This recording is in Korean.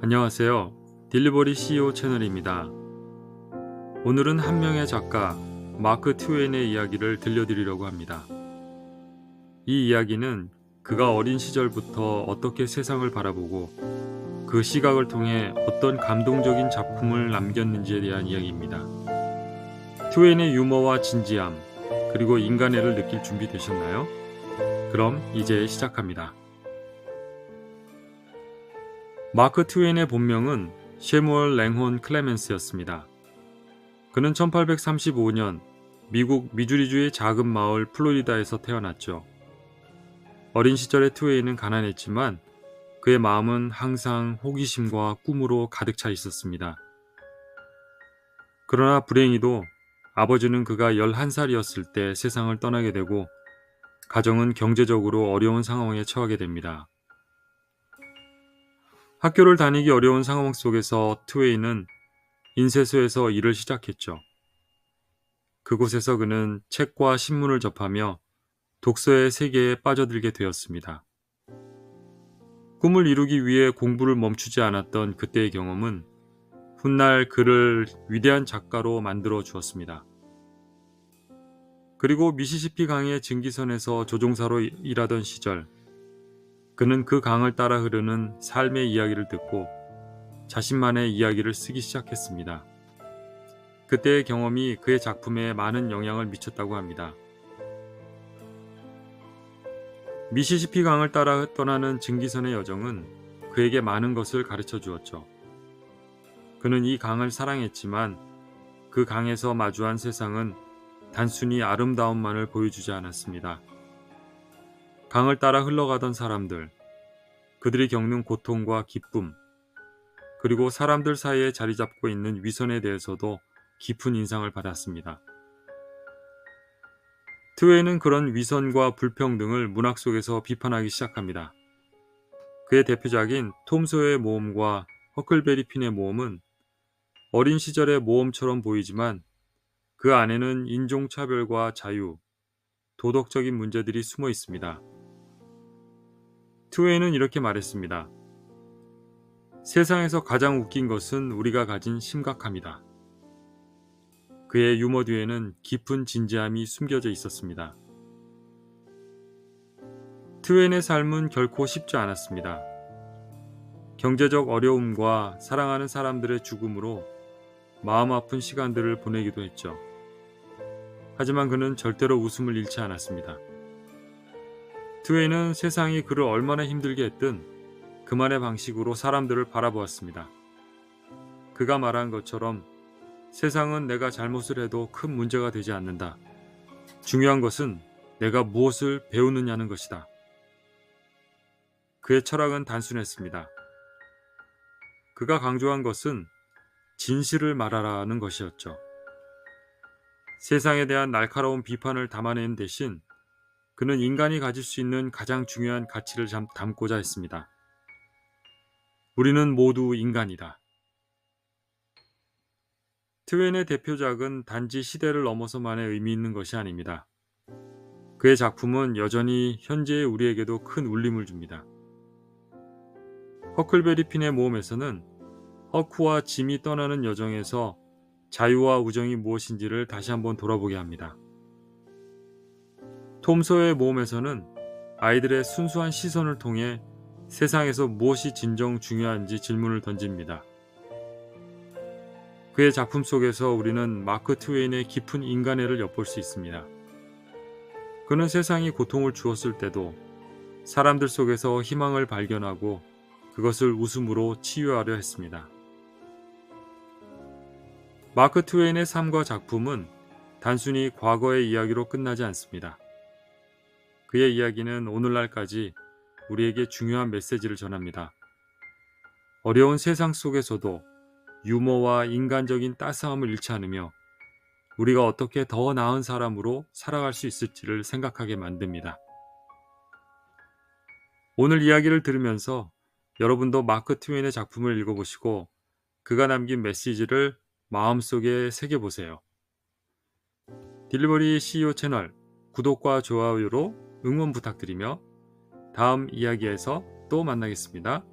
안녕하세요. 딜리버리 CEO 채널입니다. 오늘은 한 명의 작가 마크 트웨인의 이야기를 들려드리려고 합니다. 이 이야기는 그가 어린 시절부터 어떻게 세상을 바라보고 그 시각을 통해 어떤 감동적인 작품을 남겼는지에 대한 이야기입니다. 트웨인의 유머와 진지함, 그리고 인간애를 느낄 준비 되셨나요? 그럼 이제 시작합니다. 마크 트웨인의 본명은 셰무얼 랭혼 클레멘스였습니다. 그는 1835년 미국 미주리주의 작은 마을 플로리다에서 태어났죠. 어린 시절의 트웨인은 가난했지만 그의 마음은 항상 호기심과 꿈으로 가득 차 있었습니다. 그러나 불행히도 아버지는 그가 11살이었을 때 세상을 떠나게 되고 가정은 경제적으로 어려운 상황에 처하게 됩니다. 학교를 다니기 어려운 상황 속에서 트웨이는 인쇄소에서 일을 시작했죠. 그곳에서 그는 책과 신문을 접하며 독서의 세계에 빠져들게 되었습니다. 꿈을 이루기 위해 공부를 멈추지 않았던 그때의 경험은 훗날 그를 위대한 작가로 만들어 주었습니다. 그리고 미시시피 강의 증기선에서 조종사로 일하던 시절, 그는 그 강을 따라 흐르는 삶의 이야기를 듣고 자신만의 이야기를 쓰기 시작했습니다. 그때의 경험이 그의 작품에 많은 영향을 미쳤다고 합니다. 미시시피 강을 따라 떠나는 증기선의 여정은 그에게 많은 것을 가르쳐 주었죠. 그는 이 강을 사랑했지만 그 강에서 마주한 세상은 단순히 아름다움만을 보여주지 않았습니다. 강을 따라 흘러가던 사람들, 그들이 겪는 고통과 기쁨, 그리고 사람들 사이에 자리 잡고 있는 위선에 대해서도 깊은 인상을 받았습니다. 트웨이는 그런 위선과 불평등을 문학 속에서 비판하기 시작합니다. 그의 대표작인 톰 소여의 모험과 허클베리 핀의 모험은 어린 시절의 모험처럼 보이지만 그 안에는 인종차별과 자유, 도덕적인 문제들이 숨어 있습니다. 트웨이는 이렇게 말했습니다. 세상에서 가장 웃긴 것은 우리가 가진 심각함이다. 그의 유머 뒤에는 깊은 진지함이 숨겨져 있었습니다. 트웨인의 삶은 결코 쉽지 않았습니다. 경제적 어려움과 사랑하는 사람들의 죽음으로 마음 아픈 시간들을 보내기도 했죠. 하지만 그는 절대로 웃음을 잃지 않았습니다. 트웨이는 세상이 그를 얼마나 힘들게 했든 그만의 방식으로 사람들을 바라보았습니다. 그가 말한 것처럼 세상은 내가 잘못을 해도 큰 문제가 되지 않는다. 중요한 것은 내가 무엇을 배우느냐는 것이다. 그의 철학은 단순했습니다. 그가 강조한 것은 진실을 말하라는 것이었죠. 세상에 대한 날카로운 비판을 담아낸 대신 그는 인간이 가질 수 있는 가장 중요한 가치를 담고자 했습니다. 우리는 모두 인간이다. 트웬의 대표작은 단지 시대를 넘어서만의 의미 있는 것이 아닙니다. 그의 작품은 여전히 현재의 우리에게도 큰 울림을 줍니다. 허클베리 핀의 모험에서는 허크와 짐이 떠나는 여정에서 자유와 우정이 무엇인지를 다시 한번 돌아보게 합니다. 톰 소여의 모험에서는 아이들의 순수한 시선을 통해 세상에서 무엇이 진정 중요한지 질문을 던집니다. 그의 작품 속에서 우리는 마크 트웨인의 깊은 인간애를 엿볼 수 있습니다. 그는 세상이 고통을 주었을 때도 사람들 속에서 희망을 발견하고 그것을 웃음으로 치유하려 했습니다. 마크 트웨인의 삶과 작품은 단순히 과거의 이야기로 끝나지 않습니다. 그의 이야기는 오늘날까지 우리에게 중요한 메시지를 전합니다. 어려운 세상 속에서도 유머와 인간적인 따스함을 잃지 않으며 우리가 어떻게 더 나은 사람으로 살아갈 수 있을지를 생각하게 만듭니다. 오늘 이야기를 들으면서 여러분도 마크 트웨인의 작품을 읽어보시고 그가 남긴 메시지를 마음속에 새겨보세요. 딜리버리 CEO 채널 구독과 좋아요로 응원 부탁드리며 다음 이야기에서 또 만나겠습니다.